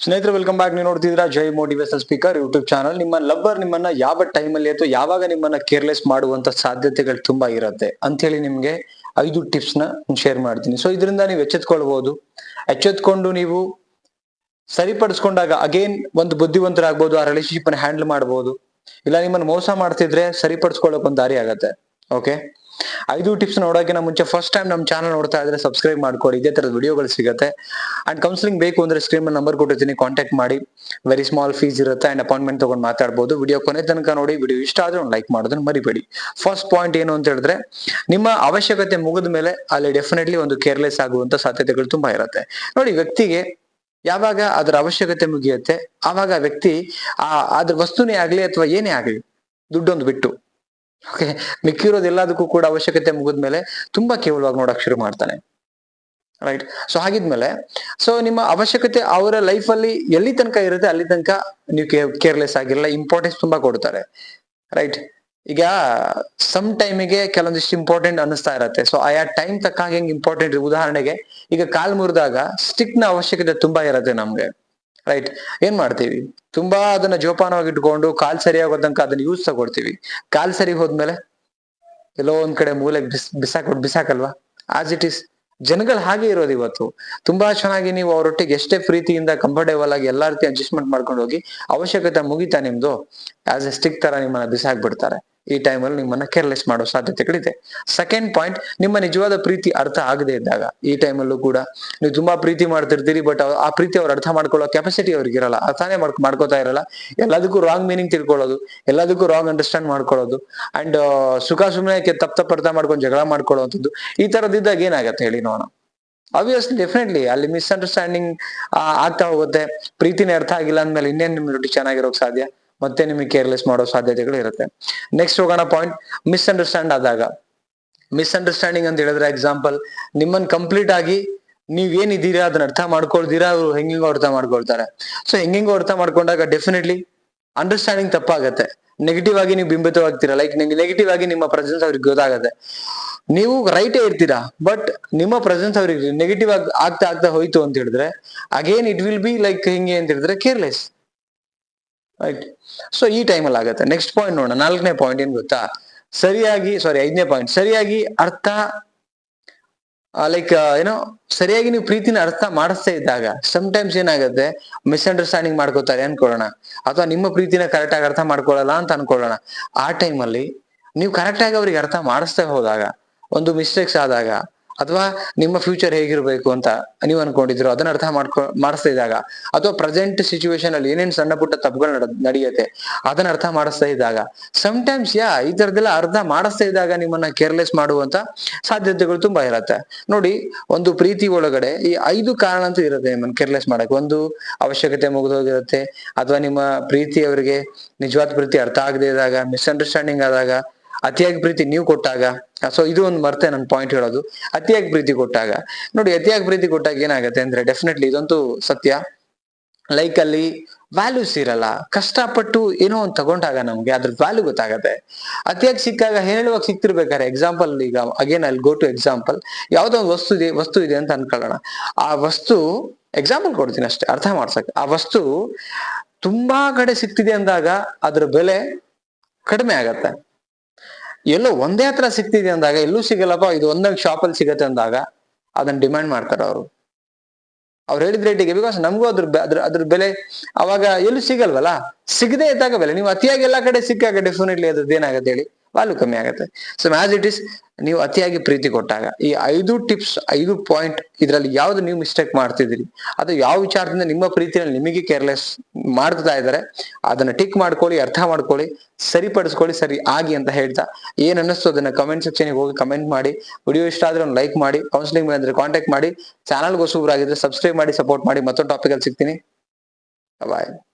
ಸ್ನೇಹಿತರೆ welcome back ನೀವು ನೋಡ್ತಿದ್ದೀರಾ Jai motivation speaker YouTube channel ನಿಮ್ಮ ಲವ್ವರ್ ನಿಮ್ಮನ್ನ ಯಾವ ಟೈಮಲ್ಲಿ ಅಥವಾ ಯಾವಾಗ ನಿಮ್ಮನ್ನ ಕೇರ್ಲೆಸ್ ಮಾಡುವಂತ ಸಾಧ್ಯತೆಗಳು ತುಂಬಾ ಇರುತ್ತೆ ಅಂತ ಹೇಳಿ ನಿಮ್ಗೆ ಐದು ಟಿಪ್ಸ್ನ ಶೇರ್ ಮಾಡ್ತೀನಿ. ಸೊ ಇದರಿಂದ ನೀವು ಎಚ್ಚೆತ್ಕೊಳ್ಬಹುದು ಎಚ್ಚೆತ್ಕೊಂಡು ನೀವು ಸರಿಪಡಿಸ್ಕೊಂಡಾಗ ಅಗೇನ್ ಒಂದು ಬುದ್ಧಿವಂತರಾಗ್ಬೋದು, ಆ ರಿಲೇಶನ್ಶಿಪ್ ಅನ್ನ ಹ್ಯಾಂಡಲ್ ಮಾಡಬಹುದು ಇಲ್ಲ ನಿಮ್ಮನ್ನ ಮೋಸ ಮಾಡ್ತಿದ್ರೆ ಸರಿಪಡಿಸ್ಕೊಳ್ಳೋಕೆ ಒಂದು ದಾರಿ ಆಗತ್ತೆ. ಓಕೆ ಐದು ಟಿಪ್ಸ್ ನೋಡೋಕೆ ಮುಂಚೆ ಫಸ್ಟ್ ಟೈಮ್ ನಮ್ಮ ಚಾನಲ್ ನೋಡ್ತಾ ಇದ್ರೆ ಸಬ್ಸ್ಕ್ರೈಬ್ ಮಾಡ್ಕೊಡಿ. ಇದೇ ತರದ ವಿಡಿಯೋಗಳು ಸಿಗುತ್ತೆ. ಅಂಡ್ ಕೌನ್ಸಿಲಿಂಗ್ ಬೇಕು ಅಂದ್ರೆ ಸ್ಕ್ರೀನ್ ನಂಬರ್ ಕೊಟ್ಟಿರ್ತೀನಿ. ಕಾಂಟ್ಯಾಕ್ಟ್ ಮಾಡಿ. ವೆರಿ ಸ್ಮಾಲ್ ಫೀಸ್ ಇರುತ್ತೆ. ಅಂಡ್ ಅಪಾಯಿಂಟ್ಮೆಂಟ್ ತಗೊಂಡು ಮಾತಾಡಬಹುದು ವಿಡಿಯೋ ಕೊನೆ ತನಕ ನೋಡಿ. ವಿಡಿಯೋ ಇಷ್ಟ ಆದ್ರೆ ಒಂದು ಲೈಕ್ ಮಾಡೋದನ್ನ ಮರಿಬೇಡಿ. ಫಸ್ಟ್ ಪಾಯಿಂಟ್ ಏನು ಅಂತ ಹೇಳಿದ್ರೆ, ನಿಮ್ಮ ಅವಶ್ಯಕತೆ ಮುಗಿದ ಮೇಲೆ ಅಲ್ಲಿ ಡೆಫಿನೆಟ್ಲಿ ಒಂದು ಕೇರ್ಲೆಸ್ ಆಗುವಂತ ಸಾಧ್ಯತೆಗಳು ತುಂಬಾ ಇರುತ್ತೆ. ನೋಡಿ, ವ್ಯಕ್ತಿಗೆ ಯಾವಾಗ ಅದರ ಅವಶ್ಯಕತೆ ಮುಗಿಯುತ್ತೆ, ಆವಾಗ ವ್ಯಕ್ತಿ ಆ, ಅದ್ರ ವಸ್ತುನೇ ಆಗ್ಲಿ ಅಥವಾ ಏನೇ ಆಗ್ಲಿ, ದುಡ್ಡೊಂದು ಬಿಟ್ಟು ಓಕೆ ಮಿಕ್ಕಿರೋದು ಎಲ್ಲದಕ್ಕೂ ಕೂಡ ಅವಶ್ಯಕತೆ ಮುಗಿದ್ಮೇಲೆ ತುಂಬಾ ಕೇವಲವಾಗಿ ನೋಡಕ್ ಶುರು ಮಾಡ್ತಾನೆ. ರೈಟ್ ಸೊ ಹಾಗಿದ್ಮೇಲೆ ಸೊ ನಿಮ್ಮ ಅವಶ್ಯಕತೆ ಅವರ ಲೈಫ್ ಅಲ್ಲಿ ಎಲ್ಲಿ ತನಕ ಇರುತ್ತೆ, ಅಲ್ಲಿ ತನಕ ನೀವು ಕೇರ್ಲೆಸ್ ಆಗಿರಲ್ಲ ಇಂಪಾರ್ಟೆನ್ಸ್ ತುಂಬಾ ಕೊಡ್ತಾರೆ. ರೈಟ್ ಈಗ ಸಮ್ ಟೈಮಿಗೆ ಕೆಲವೊಂದಿಷ್ಟು ಇಂಪಾರ್ಟೆಂಟ್ ಅನಿಸ್ತಾ ಇರತ್ತೆ. ಸೊ ಆಯಾ ಟೈಮ್ ತಕ್ಕ ಹಾಗೆ ಇಂಪಾರ್ಟೆಂಟ್ ಉದಾಹರಣೆಗೆ, ಈಗ ಕಾಲ್ ಮುರಿದಾಗ ಸ್ಟಿಕ್ನ ಅವಶ್ಯಕತೆ ತುಂಬಾ ಇರತ್ತೆ ನಮ್ಗೆ. ರೈಟ್ ಏನ್ ಮಾಡ್ತೀವಿ? ತುಂಬಾ ಅದನ್ನ ಜೋಪಾನವಾಗಿ ಇಟ್ಕೊಂಡು ಕಾಲ್ ತನಕ ಅದನ್ನ ಯೂಸ್ ತಗೊಳ್ತೀವಿ. ಕಾಲ್ ಸರಿ ಹೋದ್ಮೇಲೆ ಎಲ್ಲೋ ಒಂದ್ ಕಡೆ ಮೂಲೆ ಬಿಸ್ ಬಿಸಾಕೊಟ್ ಬಿಸಾಕಲ್ವಾ? ಆಸ್ ಇಟ್ ಇಸ್ ಜನಗಳು ಹಾಗೆ ಇರೋದು ಇವತ್ತು. ತುಂಬಾ ಚೆನ್ನಾಗಿ ನೀವು ಅವರೊಟ್ಟಿಗೆ ಎಷ್ಟೇ ಪ್ರೀತಿಯಿಂದ ಕಂಫರ್ಟೇಬಲ್ ಆಗಿ ಎಲ್ಲಾ ರೀತಿ ಅಡ್ಜಸ್ಟ್ಮೆಂಟ್ ಮಾಡ್ಕೊಂಡು ಹೋಗಿ ಅವಶ್ಯಕತೆ ಮುಗಿತಾ ನಿಮ್ದು? ಆಸ್ ಎ ಸ್ಟಿಕ್ ತರ ನಿಮ್ಮನ್ನ ಬಿಸಾಕ್ಬಿಡ್ತಾರೆ. ಈ ಟೈಮಲ್ಲಿ ನಿಮ್ಮನ್ನ ಕೇರ್ಲೆಸ್ ಮಾಡೋ ಸಾಧ್ಯತೆಗಳಿದೆ. ಸೆಕೆಂಡ್ ಪಾಯಿಂಟ್ ನಿಮ್ಮ ನಿಜವಾದ ಪ್ರೀತಿ ಅರ್ಥ ಆಗದೆ ಇದ್ದಾಗ, ಈ ಟೈಮಲ್ಲೂ ಕೂಡ ನೀವು ತುಂಬಾ ಪ್ರೀತಿ ಮಾಡ್ತಿರ್ತೀರಿ ಬಟ್ ಆ ಪ್ರೀತಿ ಅವ್ರು ಅರ್ಥ ಮಾಡ್ಕೊಳ್ಳೋ ಕೆಪಾಸಿಟಿ ಅವ್ರಿಗೆ ಇರಲ್ಲ. ಅರ್ಥನೇ ಮಾಡ್ಕೊ ಮಾಡ್ಕೋತಾ ಇರಲ್ಲ. ಎಲ್ಲದಕ್ಕೂ ರಾಂಗ್ ಮೀನಿಂಗ್ ತಿಳ್ಕೊಳ್ಳೋದು, ಎಲ್ಲದಕ್ಕೂ ರಾಂಗ್ ಅಂಡರ್ಸ್ಟ್ಯಾಂಡ್ ಮಾಡ್ಕೊಳ್ಳೋದು ಅಂಡ್ ಸುಖ ಸುಮ್ಮನೆ ತಪ್ಪ ಮಾಡ್ಕೊಂಡು ಜಗಳ ಮಾಡ್ಕೊಳ್ಳೋವಂಥದ್ದು, ಈ ತರದಿದ್ದಾಗ ಏನಾಗತ್ತೆ ಹೇಳಿ ನೋಡೋಣ. ಆಬ್ವಿಯಸ್ಲಿ ಡೆಫಿನೆಟ್ಲಿ ಅಲ್ಲಿ ಮಿಸ್ಅಂಡರ್ಸ್ಟ್ಯಾಂಡಿಂಗ್ ಆಗ್ತಾ ಹೋಗುತ್ತೆ. ಪ್ರೀತಿನೇ ಅರ್ಥ ಆಗಿಲ್ಲ ಅಂದ್ಮೇಲೆ ಇನ್ನೇನು ನಿಮ್ಮ ಜೊತೆ ಚೆನ್ನಾಗಿರೋಕ್ ಸಾಧ್ಯ? ಮತ್ತೆ ನಿಮಗೆ ಕೇರ್ಲೆಸ್ ಮಾಡೋ ಸಾಧ್ಯತೆಗಳು ಇರುತ್ತೆ. ನೆಕ್ಸ್ಟ್ ಹೋಗೋಣ ಪಾಯಿಂಟ್ ಮಿಸ್ಅಂಡರ್ಸ್ಟ್ಯಾಂಡ್ ಆದಾಗ. ಮಿಸ್ಅಂಡರ್ಸ್ಟ್ಯಾಂಡಿಂಗ್ ಅಂತ ಹೇಳಿದ್ರೆ ಎಕ್ಸಾಂಪಲ್ ನಿಮ್ಮನ್ನ ಕಂಪ್ಲೀಟ್ ಆಗಿ ನೀವ್ ಏನಿದ್ದೀರಾ ಅದನ್ನ ಅರ್ಥ ಮಾಡ್ಕೊಳ್ತೀರಾ, ಅವ್ರು ಹೆಂಗಿಂಗೋ ಅರ್ಥ ಮಾಡ್ಕೊಳ್ತಾರೆ. ಸೊ ಹೆಂಗಿಂಗೋ ಅರ್ಥ ಮಾಡ್ಕೊಂಡಾಗ ಡೆಫಿನೆಟ್ಲಿ ಅಂಡರ್ಸ್ಟ್ಯಾಂಡಿಂಗ್ ತಪ್ಪಾಗತ್ತೆ. ನೆಗೆಟಿವ್ ಆಗಿ ನೀವು ಬಿಂಬಿತವಾಗ್ತೀರಾ ಲೈಕ್ ನೆಗೆಟಿವ್ ಆಗಿ ನಿಮ್ಮ ಪ್ರೆಸೆನ್ಸ್ ಅವ್ರಿಗೆ ಗೊತ್ತಾಗತ್ತೆ. ನೀವು ರೈಟೇ ಇರ್ತೀರಾ ಬಟ್ ನಿಮ್ಮ ಪ್ರೆಸೆನ್ಸ್ ಅವ್ರಿಗೆ ನೆಗೆಟಿವ್ ಆಗಿ, ಆಗ್ತಾ ಆಗ್ತಾ ಹೋಯ್ತು ಅಂತ ಹೇಳಿದ್ರೆ again it will be like ಹಿಂಗೆ ಅಂತ ಹೇಳಿದ್ರೆ ಕೇರ್ಲೆಸ್ ರೈಟ್ ಸೊ ಈ ಟೈಮಲ್ಲಿ ಆಗುತ್ತೆ. ನೆಕ್ಸ್ಟ್ ಪಾಯಿಂಟ್ ನೋಡೋಣ. ನಾಲ್ಕನೇ ಪಾಯಿಂಟ್ ಏನ್ ಗೊತ್ತಾ? ಸರಿಯಾಗಿ ಸಾರಿ ಐದನೇ ಪಾಯಿಂಟ್ ಸರಿಯಾಗಿ ಅರ್ಥ ಲೈಕ್ ಏನೋ ಸರಿಯಾಗಿ ನೀವು ಪ್ರೀತಿನ ಅರ್ಥ ಮಾಡಿಸ್ತಾ ಇದ್ದಾಗ ಟೈಮ್ಸ್ ಏನಾಗುತ್ತೆ? ಮಿಸ್ಅಂಡರ್ಸ್ಟ್ಯಾಂಡಿಂಗ್ ಮಾಡ್ಕೋತಾರೆ ಅನ್ಕೊಳ್ಳೋಣ. ಅಥವಾ ನಿಮ್ಮ ಪ್ರೀತಿನ ಕರೆಕ್ಟ್ ಆಗಿ ಅರ್ಥ ಮಾಡ್ಕೊಳ್ಳಲ್ಲ ಅಂತ ಅನ್ಕೊಳ್ಳೋಣ. ಆ ಟೈಮಲ್ಲಿ ನೀವು ಕರೆಕ್ಟ್ ಆಗಿ ಅವ್ರಿಗೆ ಅರ್ಥ ಮಾಡಿಸ್ತಾ ಹೋದಾಗ, ಒಂದು ಮಿಸ್ಟೇಕ್ಸ್ ಆದಾಗ ಅಥವಾ ನಿಮ್ಮ ಫ್ಯೂಚರ್ ಹೇಗಿರ್ಬೇಕು ಅಂತ ನೀವು ಅನ್ಕೊಂಡಿದ್ರು ಅದನ್ನ ಅರ್ಥ ಮಾಡ್ಕೊ, ಮಾಡಿಸ್ತಾ ಇದ್ದಾಗ, ಅಥವಾ ಪ್ರೆಸೆಂಟ್ ಸಿಚುವೇಶನ್ ಅಲ್ಲಿ ಏನೇನ್ ಸಣ್ಣ ಪುಟ್ಟ ತಪ್ಪುಗಳು ನಡ, ನಡೆಯುತ್ತೆ, ಅದನ್ನ ಅರ್ಥ ಮಾಡಿಸ್ತಾ ಇದ್ದಾಗ ಟೈಮ್ಸ್ ಯಾ ಈ ತರದೆಲ್ಲ ಅರ್ಥ ಮಾಡಿಸ್ತಾ ಇದ್ದಾಗ ನಿಮ್ಮನ್ನ ಕೇರ್ಲೆಸ್ ಮಾಡುವಂತ ಸಾಧ್ಯತೆಗಳು ತುಂಬಾ ಇರತ್ತೆ. ನೋಡಿ, ಒಂದು ಪ್ರೀತಿ ಒಳಗಡೆ ಈ ಐದು ಕಾರಣ ಅಂತೂ ಇರುತ್ತೆ ನಿಮ್ಮನ್ನ ಕೇರ್ಲೆಸ್ ಮಾಡಕ್ಕೆ. ಒಂದು, ಅವಶ್ಯಕತೆ ಮುಗಿದೋಗಿರುತ್ತೆ ಅಥವಾ ನಿಮ್ಮ ಪ್ರೀತಿ ಅವರಿಗೆ ನಿಜವಾದ ಪ್ರೀತಿ ಅರ್ಥ ಆಗದೆ ಇದ್ದಾಗ ಮಿಸ್ಅಂಡರ್ಸ್ಟ್ಯಾಂಡಿಂಗ್ ಆದಾಗ ಅತಿಯಾಗಿ ಪ್ರೀತಿ ನೀವು ಕೊಟ್ಟಾಗ ಸೊ ಇದು ಒಂದು ಮರ್ತೆ ನನ್ನ ಪಾಯಿಂಟ್ ಹೇಳೋದು. ಅತಿಯಾಗಿ ಪ್ರೀತಿ ಕೊಟ್ಟಾಗ, ನೋಡಿ ಅತಿಯಾಗಿ ಪ್ರೀತಿ ಕೊಟ್ಟಾಗ ಏನಾಗುತ್ತೆ ಅಂದ್ರೆ ಡೆಫಿನೆಟ್ಲಿ ಇದಂತೂ ಸತ್ಯ. ಲೈಕ್ ಅಲ್ಲಿ ವ್ಯಾಲ್ಯೂಸ್ ಇರಲ್ಲ, ಕಷ್ಟಪಟ್ಟು ಏನೋ ಒಂದು ತಗೊಂಡಾಗ ನಮ್ಗೆ ಅದ್ರ ವ್ಯಾಲ್ಯೂ ಗೊತ್ತಾಗತ್ತೆ. ಅತಿಯಾಗಿ ಸಿಕ್ಕಾಗ ಹೇಳುವಾಗ ಸಿಕ್ತಿರ್ಬೇಕಾರೆ ಎಕ್ಸಾಂಪಲ್ ಈಗ ಅಗೇನ್ ಅಲ್ಲಿ ಗೋ ಟು ಎಕ್ಸಾಂಪಲ್ ಯಾವ್ದೋ ಒಂದು ವಸ್ತು ಇದೆ ವಸ್ತು ಇದೆ ಅಂತ ಅನ್ಕೊಳ್ಳೋಣ. ಆ ವಸ್ತು ಎಕ್ಸಾಂಪಲ್ ಕೊಡ್ತೀನಿ ಅಷ್ಟೇ, ಅರ್ಥ ಮಾಡ್ಸಕ್ ಆ ವಸ್ತು ತುಂಬಾ ಕಡೆ ಸಿಕ್ತಿದೆ ಅಂದಾಗ ಅದ್ರ ಬೆಲೆ ಕಡಿಮೆ ಆಗತ್ತೆ. ಎಲ್ಲೋ ಒಂದೇ ಹತ್ರ ಸಿಗ್ತಿದೆ ಅಂದಾಗ, ಎಲ್ಲೂ ಸಿಗಲ್ಲಪ್ಪ, ಇದು ಒಂದೇ ಶಾಪ್ ಅಲ್ಲಿ ಸಿಗತ್ತೆ ಅಂದಾಗ, ಅದನ್ನ ಡಿಮ್ಯಾಂಡ್ ಮಾಡ್ತಾರೆ ಅವರು. ಅವ್ರು ಹೇಳಿದ ರೇಟಿಗೆ ಬಿಕಾಸ್ ನಮಗೂ ಅದ್ರ ಅದ್ರ ಅದ್ರ ಬೆಲೆ ಅವಾಗ ಎಲ್ಲೂ ಸಿಗಲ್ವಲ್ಲ? ಸಿಗದೆ ಇದ್ದಾಗ ಬೆಲೆ. ನೀವು ಅತಿಯಾಗಿ ಎಲ್ಲ ಕಡೆ ಸಿಕ್ಕಾಗ ಡೆಫಿನೆಟ್ಲಿ ಅದ್ರದ್ದು ಏನಾಗುತ್ತೆ ಹೇಳಿ? ವ್ಯಾಲ್ಯೂ ಕಮ್ಮಿ ಆಗುತ್ತೆ. ಸೊ ಆಸ್ ಇಟ್ ಇಸ್ ನೀವು ಅತಿಯಾಗಿ ಪ್ರೀತಿ ಕೊಟ್ಟಾಗ, ಈ ಐದು ಟಿಪ್ಸ್ ಐದು ಪಾಯಿಂಟ್ ಇದರಲ್ಲಿ ಯಾವ್ದು ನೀವು ಮಿಸ್ಟೇಕ್ ಮಾಡ್ತಿದ್ದೀರಿ? ಅದು ಯಾವ ವಿಚಾರದಿಂದ ನಿಮ್ಮ ಪ್ರೀತಿಯಲ್ಲಿ ನಿಮಗೆ ಕೇರ್ಲೆಸ್ ಮಾಡ್ತಾ ಇದ್ದಾರೆ. ಅದನ್ನ ಟಿಕ್ ಮಾಡ್ಕೊಳ್ಳಿ, ಅರ್ಥ ಮಾಡ್ಕೊಳ್ಳಿ, ಸರಿಪಡಿಸ್ಕೊಳ್ಳಿ, ಸರಿ ಆಗಿ ಅಂತ ಹೇಳ್ತಾ ಏನ್ ಅನ್ನಿಸ್ತು ಅದನ್ನ ಕಮೆಂಟ್ ಸೆಕ್ಷನ್ ಹೋಗಿ ಕಮೆಂಟ್ ಮಾಡಿ. ವಿಡಿಯೋ ಇಷ್ಟ ಆದ್ರೆ ಒಂದು ಲೈಕ್ ಮಾಡಿ ಕೌನ್ಸಿಲಿಂಗ್ ಅಂದ್ರೆ ಕಾಂಟ್ಯಾಕ್ಟ್ ಮಾಡಿ. ಚಾನಲ್ಗೋಸ್ಕರ ಆಗಿದ್ರೆ ಸಬ್ಸ್ಕ್ರೈಬ್ ಮಾಡಿ ಸಪೋರ್ಟ್ ಮಾಡಿ. ಮತ್ತೊಂದು ಟಾಪಿಕ್ ಅಲ್ಲಿ ಸಿಗ್ತೀನಿ. ಬಾಯ್